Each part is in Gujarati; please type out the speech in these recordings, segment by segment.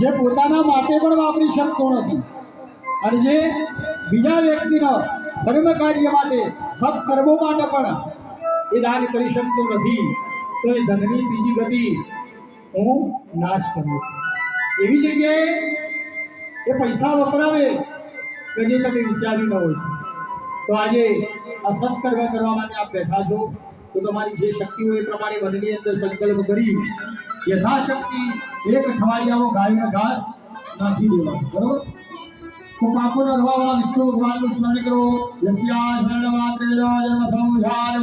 જે પોતાના માટે પણ વાપરી શકતો નથી. અને જે બીજા વ્યક્તિનો ધર્મ કાર્ય માટે, સત્કર્મો માટે પણ એ દાન કરી શકતો નથી, તો એ ધનની ત્રીજી ગતિ હું નાશ કરું એવી જગ્યાએ એ પૈસા વપરાવે કે જે તમે વિચાર્યું ન હોય. તો આજે આ સત્કર્મ કરવા માટે આપ બેઠા છો. તો તમારી જે શક્તિ હોય એ પ્રમાણે મનની અંદર સંકલ્પ કરી યથાશક્તિ એક અઠવાડિયાઓ ગાયને ઘાસ નાખી દેવાનું બરોબર તો પાપોનો રવાવાળા વિષ્ણુ ભગવાનનું સ્મરણ કરો યસ્યા શરણમાત્રે જન્મ સંસાર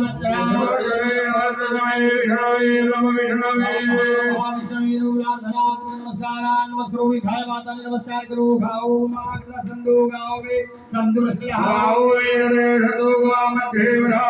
નમસ્કાર કરો ગાઓ માતા સંગો ગાઓ વે ચંદ્રશ્રી હાઓ નમસ્કાર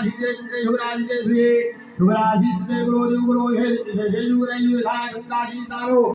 शुभ राशिते चन्द्रे शुभ राशिते श्रिये शुभ राशिते गुरो गुरो हे हे हे युग रयु धाय तारो